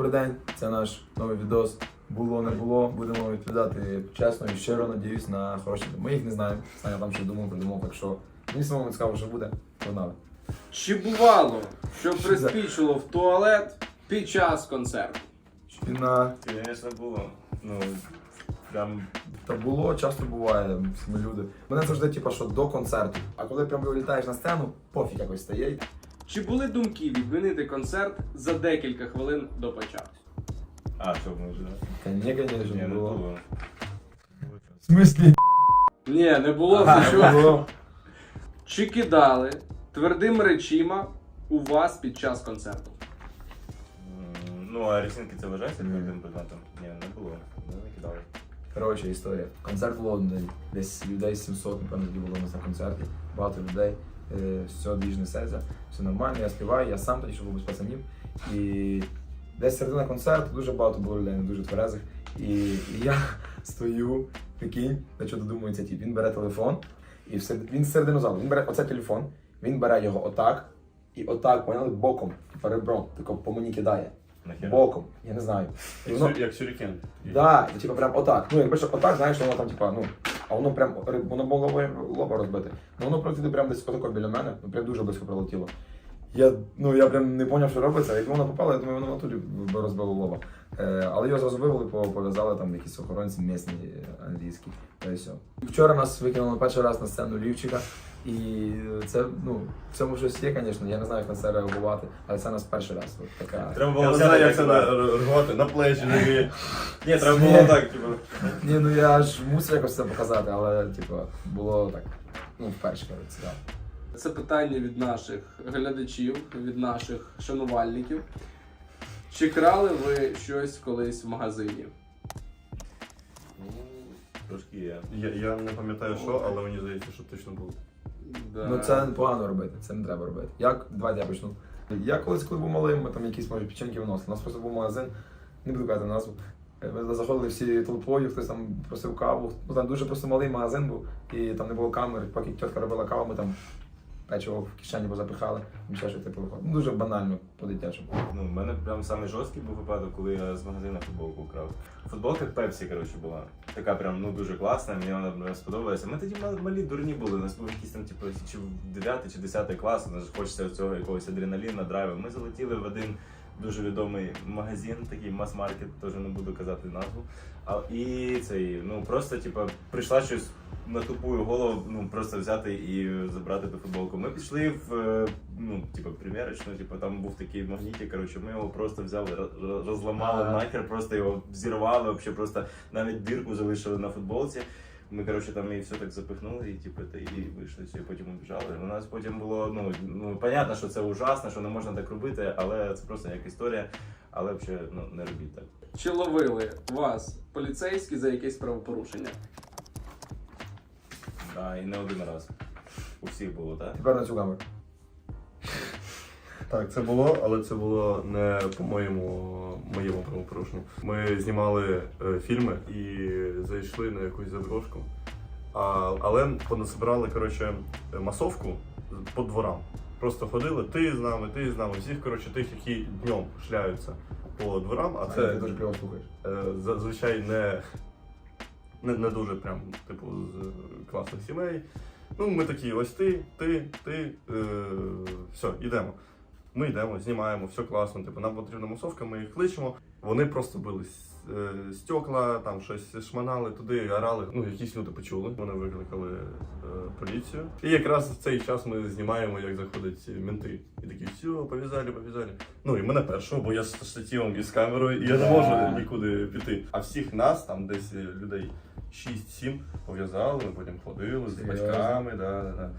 Добрий день, це наш новий відос. Було, не було. Будемо відповідати чесно і щиро, надіюсь, на хороші. Ми їх не знаємо. Саня там ще думав, придумав, так що мені самому цікаво, що буде. Погнали. Чи бувало, що приспічило в туалет під час концерту? Шпіна. Звісно, було. Ну, прям Та було, часто буває, ми люди. Мене завжди, типу, що до концерту. А коли прям вилітаєш на сцену, пофіг якось стає. Чи були думки відмінити концерт за декілька хвилин до початку? А, що ми вже? Та ні, не не було. В смислі? Ні, не було Ага, за що. було. Чи кидали твердими речима у вас під час концерту? М, Ну, а рісинки це вважається Ні. твердим предметом? Ні, не було. Ми не кидали. Коротше, історія. Концерт в Лондоні. Десь людей 700, напевно, тоді було у нас на концерті. Багато людей. Е, Все двіж несеться, все нормально, я співаю, я сам тоді, що був без пацанів. І десь середина концерту дуже багато було людей, не дуже тверезих. І, і я стою, прикинь, на що додумується тіп. Він бере телефон, і все, він середину залу. Він бере оцей телефон, він бере його отак, і отак, поняли, боком, типа ребром, тако по мені кидає. Нахер. Боком, я не знаю. І воно, Як сюрікен. Да, і, типу прям отак. Ну, якби що отак, знаєш, воно там, типа, ну, а воно прям воно могло лоба розбити. Ну воно пролетіло прям десь отако біля мене, ну прям дуже близько пролетіло. Я, ну, я прям не зрозумів, що робиться. Як воно попало, я думаю, воно натурі розбило лоба. Е, але його зразу вивели, по- пов'язали там якісь охоронці місні е, англійські. Та й все. Вчора нас викинули перший раз на сцену лівчика. І це, ну, в цьому щось є, звісно, я не знаю, як на це реагувати, але це у нас перший раз. От така. Треба було не взяти знаю, як це себе. рвати на плечі. Ні, треба було так, типу. Ні, ну я ж мусив якось це показати, але типу, було так. Ну, вперше, коротше, цікаво. Це питання від наших глядачів, від наших шанувальників. Чи крали ви щось колись в магазині? Трошки є. Я, я не пам'ятаю що, але мені здається, що точно було. Да. Ну це погано робити, це не треба робити. Як? Давайте я почну. Я колись, коли був малим, ми там якісь може печеньки виносили. У нас просто був магазин, не буду казати назву. Ми заходили всі толпою, хтось там просив каву. Ну там дуже просто малий магазин був, і там не було камери. Поки тітка робила каву, ми там печиво в кишені позапихали, і ще щось типу виходить. Ну, дуже банально по-дитячому. Ну, в мене прям самий жорсткий був випадок, коли я з магазину футболку вкрав. Футболка Пепсі, коротше, була. Така прям ну дуже класна, мені вона прям сподобалася. Ми тоді малі дурні були. У нас був якийсь там, типу, чи 9 чи 10 клас, у нас хочеться цього якогось адреналіна, драйва. Ми залетіли в один дуже відомий магазин, такий мас-маркет, теж не буду казати назву. А, і цей, ну просто, типу, прийшла щось на тупую голову, ну просто взяти і забрати ту футболку. Ми пішли в е, ну, типу, примірочну, типу, там був такий магнітик, коротше, ми його просто взяли, розламали нахер, просто його взірвали, вообще просто навіть дирку залишили на футболці. Ми, коротше, там і все так запихнули, і типу, та, і вийшли, все, і потім убіжали. У нас потім було, ну, ну, понятно, що це ужасно, що не можна так робити, але це просто як історія. Але взагалі, ну, не робіть так. Чи ловили вас поліцейські за якесь правопорушення? Да, і не один раз. У всіх було, так? Тепер на цю камеру. Так, це було, але це було не по моєму моєму правопорушенню. Ми знімали е, фільми і зайшли на якусь заброшку. А, але понасобирали коротше, масовку по дворам. Просто ходили, ти з нами, ти з нами, всіх коротше, тих, які днем шляються по дворам, а Це це ти дуже кльово слухаєш. е, зазвичай не, не, не дуже прям, типу, з е, класних сімей. Ну, ми такі, ось ти, ти, ти, е, все, йдемо. Ми йдемо, знімаємо, все класно. Типу, нам потрібна масовка, ми їх кличемо. Вони просто били е, стекла, там щось шманали туди, орали. Ну, якісь люди почули. Вони викликали е, поліцію. І якраз в цей час ми знімаємо, як заходять менти. І такі, все, пов'язали, пов'язали. Ну і мене першого, бо я з штативом і з камерою, і я не можу нікуди піти. А всіх нас, там десь е, людей 6-7, пов'язали, ми потім ходили з батьками. Да, да, да.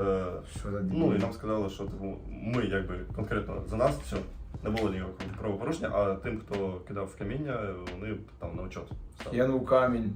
Е, Що за Ну і нам сказали, що типу, ми якби конкретно за нас все, не було ніякого правопорушення, а тим, хто кидав каміння, вони там на учет. стали. Кинув камінь.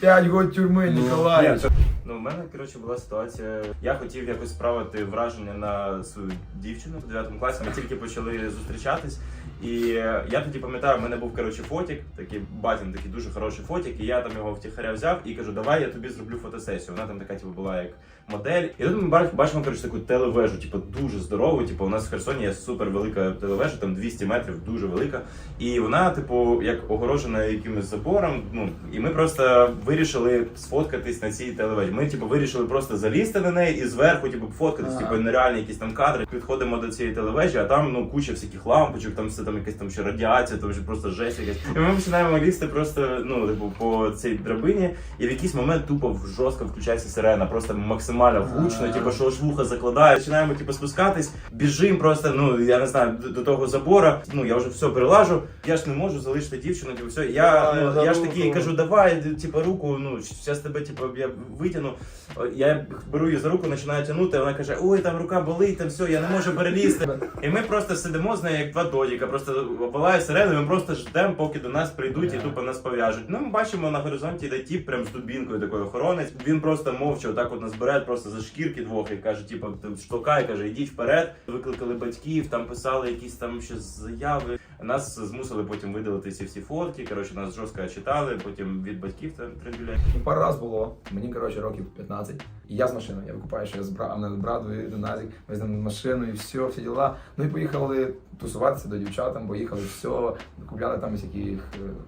П'ять год тюрми, Ну, Ніколай. ні, це- Ну, в мене, коротше, була ситуація. Я хотів якось справити враження на свою дівчину в 9 класі. Ми тільки почали зустрічатись, І е, я тоді пам'ятаю, в мене був коротше фотік, такий батін, такий дуже хороший фотік, і я там його втіхаря взяв і кажу, давай я тобі зроблю фотосесію. Вона там така, типу, була як модель. І тут ми бачимо, коротше, таку телевежу, типу, дуже здорову. Типу, у нас в Херсоні є супер велика телевежа, там 200 метрів, дуже велика. І вона, типу, як огорожена якимось забором. Ну і ми просто вирішили сфоткатись на цій телевежі. Ми, типу, вирішили просто залізти на неї і зверху, типу, фоткатись, Ага. типу, нереальні якісь там кадри. Підходимо до цієї телевежі, а там ну куча всяких лампочок, там все там якась там ще радіація, там вже просто жесть якась. І ми починаємо лізти просто ну, типу, по цій драбині, і в якийсь момент тупо жорстко включається сирена, просто максимально гучно, Ага. типу, що аж вуха закладає. Починаємо типу, спускатись, біжимо просто, ну я не знаю, до, до того забора. Ну я вже все перелажу. Я ж не можу залишити дівчину, типу, все. Я, ну, за я ж такий кажу, давай, типу, руку, ну зараз тебе, типу, я витягну. Я беру її за руку, починаю тягнути, вона каже, ой, там рука болить, там все, я не можу перелізти. І ми просто сидимо з нею як два додіка, просто волає сирена, ми просто ждемо, поки до нас прийдуть і тупо нас пов'яжуть. Ну, ми бачимо на горизонті йде тіп прям з дубінкою такою охоронець. Він просто мовча отак от нас бере просто за шкірки двох і каже, типу, там, штовхає, каже, йдіть вперед. Викликали батьків, там писали якісь там ще заяви. Нас змусили потім видалити ці всі фотки. Коротше, нас жорстко читали, потім від батьків там трендюля. Ну, пару раз було. Мені, коротше, років 15. І я з машиною. Я викупаю, що я з бра... а мене брат вивів ми з ним машину і все, всі діла. Ну і поїхали тусуватися до дівчат, там поїхали, все, купляли там всякі е,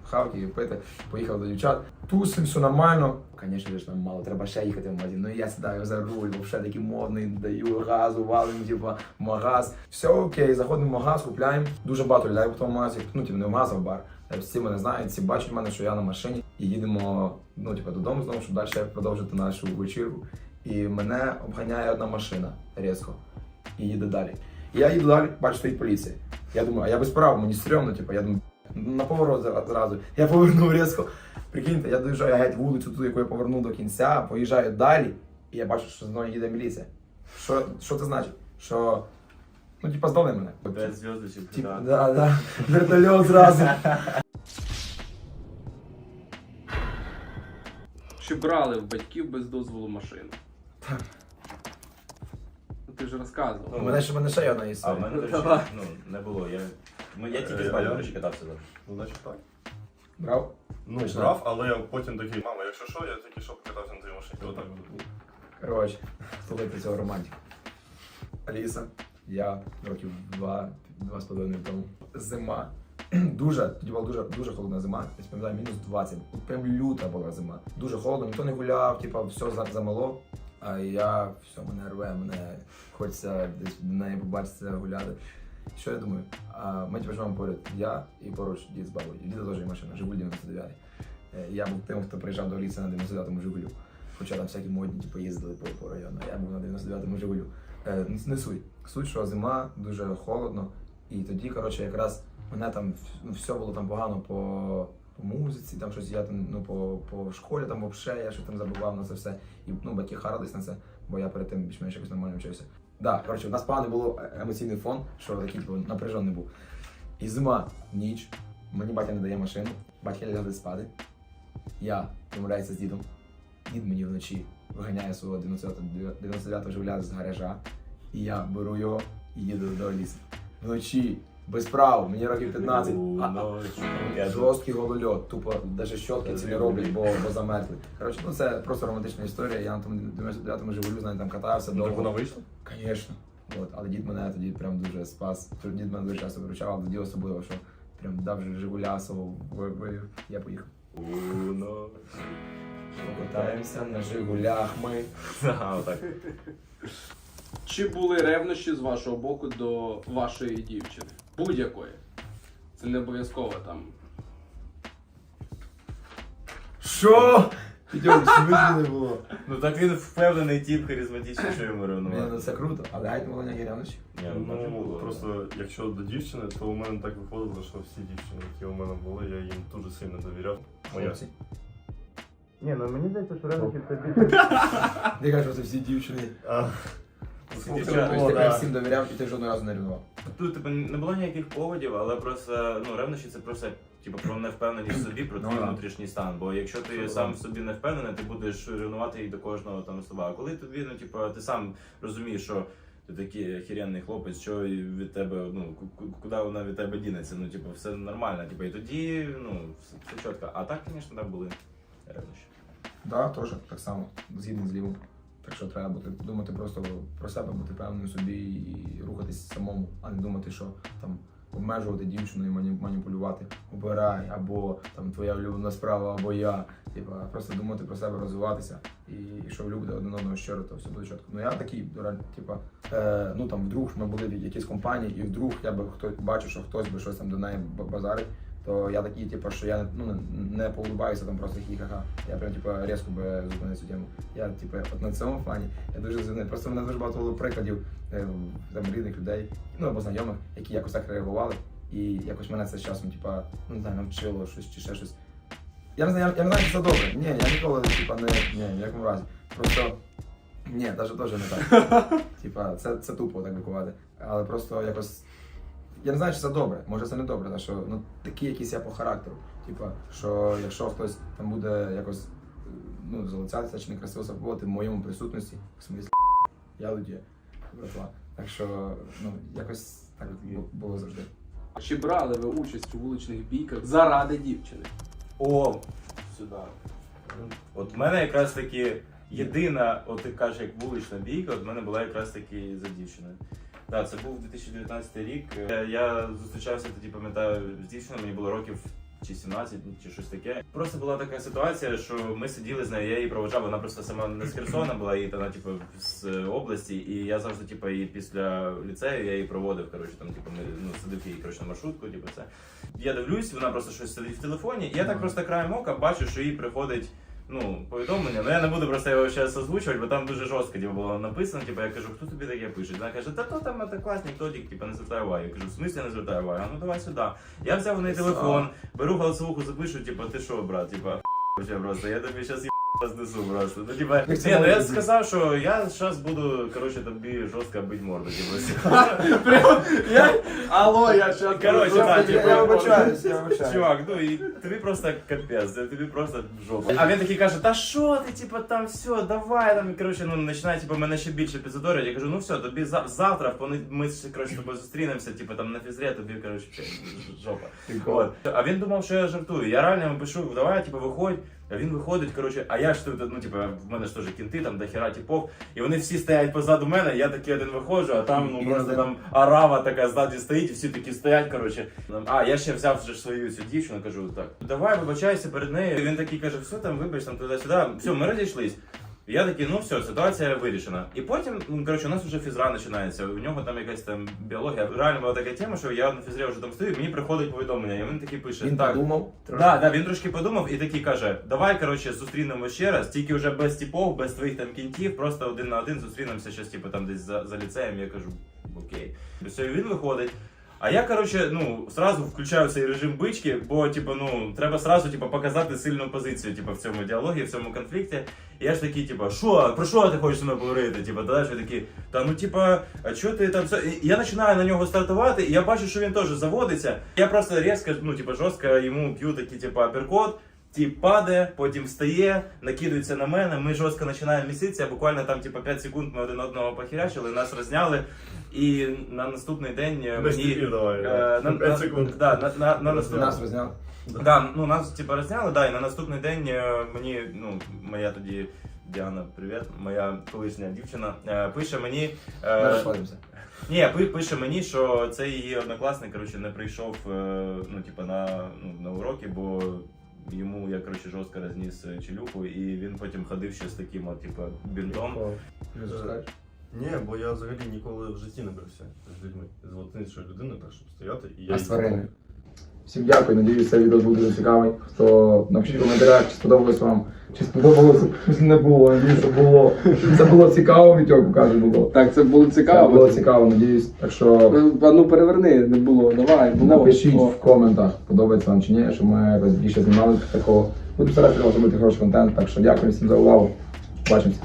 хавки, пити, поїхали до дівчат. Тусим, все нормально. Звісно ж, нам мало, треба ще їхати в магазин. Ну я сідаю за руль, взагалі такий модний, даю газу, валим, типа, магаз. Все окей, заходимо в магаз, купляємо. Дуже багато людей в тому магазі. Ну, типу, не в магаз, а в бар. Е, Всі мене знають, всі бачать мене, що я на машині, і їдемо ну, типу, додому знову, щоб далі продовжити нашу вечірку. І мене обганяє одна машина різко і їде далі. І я їду далі, бачу, стоїть поліція. Я думаю, а я без права, мені стрьомно, типу, я думаю, на поворот зразу. Я повернув різко. Прикиньте, я доїжджаю геть вулицю, ту, яку я повернув до кінця, поїжджаю далі, і я бачу, що з мною їде міліція. Що, що це значить? Що, ну, типа, здали мене. П'ять зв'язочок. Типа, да. да, да, вертольот зразу. Чи брали в батьків без дозволу машину? Так. Ну, Ти вже розказував. У мене ще, у мене ще є одна А в історія. мене, до речі, Давай. ну, не було. Я, ну, я тільки Е, з батьком, до речі, катався зараз. Ну, значить так. Брав? Ну, Точно. брав, але я потім такий, мама, якщо що, я тільки що покатався на твоїй машині. Отак буде. Коротше, слухайте цього романтику. Аліса, я років два, два з половиною тому. Зима. Дуже, тоді була дуже, дуже холодна зима. Я пам'ятаю, мінус 20. От Прям люта була зима. Дуже холодно, ніхто не гуляв, типа, все за- замело. А я все, мене рве, мене хочеться десь до неї побачитися, гуляти. Що я думаю? А, ми типу, живемо поряд. Я і поруч дід з бабою. Діда теж є машина, Жигуль 99. Е, Я був тим, хто приїжджав до Аліси на 99-му Жигулю. Хоча там всякі модні типу, їздили по, по району, я був на 99-му Жигулю. Е, не суть. Суть, що зима, дуже холодно. І тоді, коротше, якраз мене там ну, все було там погано по, по музиці, там щось я там, ну, по, по школі там взагалі, я щось там забував на це все. І ну, батьки харились на це, бо я перед тим більш-менш якось нормально вчився. Да, коротше, у нас поганий був е- емоційний фон, що такий типу, напряжений був. І зима, ніч, мені батя не дає машину, батьки лягли спати. Я домовляюся з дідом. Дід мені вночі виганяє свого 99-го Жигуля з гаража. І я беру його і їду до Аліси. Вночі, без прав, мені років 15. А, а, Я жорсткий голольот, тупо навіть щотки ці не роблять, бо, бо замерзли. Коротше, ну це просто романтична історія. Я на тому 99-му Жигулю, знаю, там катався Ну, так довго. вона вийшла? Звісно. От, але дід мене тоді прям дуже спас. Дід мене дуже часто виручав, але тоді особливо, що прям дав же Жигуля вивів. Я поїхав. Уно. Покатаємося на Жигулях ми. Ага, отак. Чи були ревнощі з вашого боку до вашої дівчини? Будь-якої. Це не обов'язково там. Що? Підьом, чи не було? Ну так він впевнений тип харизматичний, що йому Ні, ну це круто, але геть було ревнощі. Ні, ну, Ну, просто якщо до дівчини, то у мене так виходило, що всі дівчини, які у мене були, я їм дуже сильно довіряв. Моя. Хлопці. Ні, ну мені здається, що ревнощі це більше. Ти кажеш, що це всі дівчини. А, Всі Тобто ти прям всім довіряв і ти жодного разу не ревнував. Тут типу, не було ніяких поводів, але просто ну ревнощі це просто типу про невпевненість в собі, про твій Ну, да. внутрішній стан. Бо якщо ти Це сам в собі не впевнений, ти будеш ревнувати і до кожного там слова. А коли тобі, ну типу, ти сам розумієш, що ти такий охеренний хлопець, що від тебе, ну, ку- ку- куди вона від тебе дінеться, ну, типу, все нормально, типу, і тоді, ну, все, все чітко. А так, звісно, там були ревнощі. Да, теж так само, згідно з лівом. Так що треба бути, думати просто про себе, бути певним собі і рухатись самому, а не думати, що там обмежувати дівчину і мані- маніпулювати, обирай, або там твоя улюблена справа, або я. Типа, просто думати про себе, розвиватися, і ви любите один одного щиро, то все буде чітко. Ну я такий, типа, е, ну там вдруг ми були в якійсь компанії, і вдруг я би хто бачу, що хтось би щось там до неї базарить, то я такий, типу, що я ну, не- поулибаюся там просто хі-ха-ха. Я прям типу, різко би зупинив цю тему. Я типу, от на цьому плані я дуже звинив. Просто в мене дуже багато було прикладів е, там рідних людей, ну або знайомих, які якось так реагували. І якось мене це з часом, типа, ну не знаю, навчило щось чи ще щось. Я не знаю, я, я не знаю, чи це добре. Ні, я ніколи, типа, не ні, в якому разі. Просто ні, навіть теж не так. Типа, це, це тупо так виховати. Але просто якось. Я не знаю, чи це добре, може це не добре, тому що ну, такий якийсь я по характеру. Типа, що якщо хтось там буде якось ну, залицятися чи некрасиво себе поводити в моєму присутності, в смислі, я тоді, братва. Так що, ну, якось так було завжди. Чи брали ви участь у вуличних бійках заради дівчини? О, сюди. От в мене якраз таки єдина, от ти кажеш, як вулична бійка, от в мене була якраз таки за дівчиною. Так, це був 2019 рік. Е, Я зустрічався тоді, пам'ятаю, з дівчиною, мені було років чи 17, чи щось таке. Просто була така ситуація, що ми сиділи з нею, я її проводжав, вона просто сама не з Херсона була, і вона, типу, з області, і я завжди, типу, її після ліцею я її проводив. Коротше, там, типу, ми ну, сидив її коротше, на маршрутку, типу, це. Я дивлюсь, вона просто щось сидить в телефоні, і я так просто краєм ока бачу, що їй приходить. Ну, повідомлення, ну я не буду просто його зараз озвучувати, бо там дуже жорстко типу, було написано. Типу, я кажу, хто тобі таке пише? Вона каже, та то там однокласник, Тодік, типу, не звертає уваги. Я кажу, в смислі не звертає? А ну давай сюди. Я взяв у неї телефон, беру голосовуху, запишу, типу, ти що, брат, типу, вообще просто, я тобі зараз рознесу просто. Ну, типа, Як це ні, ну може я бути? сказав, що я зараз буду, коротше, тобі жорстко бити морду, типу. Прям я. Алло, я щас. Коротше, так, Я, типу, я вибачаюсь, я вибачаюсь. Чувак, ну і тобі просто капець, тобі просто жопа. А він такий каже, та що ти, типа, там все, давай там. І, коротше, ну починає типу, мене ще більше підзадорювати. Я кажу, ну все, тобі за- завтра, в пони- ми ще, коротше, з тобою зустрінемося, типу там на фізрі, а тобі, коротше, жопа. От. А він думав, що я жартую. Я реально йому пишу, давай, типу, виходь. А він виходить, коротше, а я ж тут, ну, типу, в мене ж теж кінти, там дохера типов, і вони всі стоять позаду мене, я такий один виходжу, а там ну просто там арава така ззаді стоїть, і всі такі стоять, коротше. А, я ще взяв вже свою цю дівчину, кажу, так, давай, вибачайся перед нею. І він такий каже, все там, вибач, там туди-сюди, все, ми розійшлись. І я такий, ну все, ситуація вирішена. І потім, ну, коротше, у нас вже фізра починається. У нього там якась там біологія. Реально була така тема, що я на фізрі вже там стою, і мені приходить повідомлення, і він такий пише: Він так, подумав. Да, да, він трошки подумав і такий каже: давай, коротше, зустрінемо ще раз, тільки вже без типов, без твоїх там кінтів, просто один на один зустрінемося щось, типу, там десь за, за ліцеєм. Я кажу, окей. Все, він виходить. А я, коротше, ну, сразу включаю цей режим бички, бо, типу, ну, треба сразу, типу, показати сильну позицію, типу, в цьому діалогі, в цьому конфлікті. І я ж такий, типу, що, про що ти хочеш зі мною поговорити? Типу, далі я такий, та ну, типа, а що ти там все? І я починаю на нього стартувати, і я бачу, що він теж заводиться. Я просто різко, ну, типу, жорстко йому п'ю такий, типу, аперкот. Тіп падає, потім встає, накидується на мене. Ми жорстко починаємо міситися. Буквально там, типу, 5 секунд ми один одного похерячили, нас розняли. І на наступний день е, Без мені. давай. е, на, П'ять секунд. Да, на, на, на, наступ- Нас розняв. Да, ну нас типу розняли, да, і на наступний день е, мені, ну, моя тоді Діана, привіт, моя колишня дівчина, е, пише мені. Е, ні, пише мені, що цей її однокласник коротше, не прийшов ну, типу, на, ну, на уроки, бо йому я коротше, жорстко розніс е, челюху, і він потім ходив ще з таким, от, типу, бінтом. Ні, бо я взагалі ніколи в житті не бився з людьми. З от іншою людиною, так, щоб стояти. І я А з твариною? Всім дякую, надіюсь, цей відео буде цікавий. Хто напишіть в коментарях, чи сподобалось вам, чи сподобалося, чи не було, надіюсь, було. Це було цікаво, Вітьок покаже було. Так, це було Це цікаво. було цікаво, надіюсь. Так що А ну переверни, не було. Давай, було. напишіть О. в коментах, подобається вам чи ні, щоб ми якось більше знімали такого. Будемо старатися робити хороший контент. Так що дякую всім за увагу. Бачимося.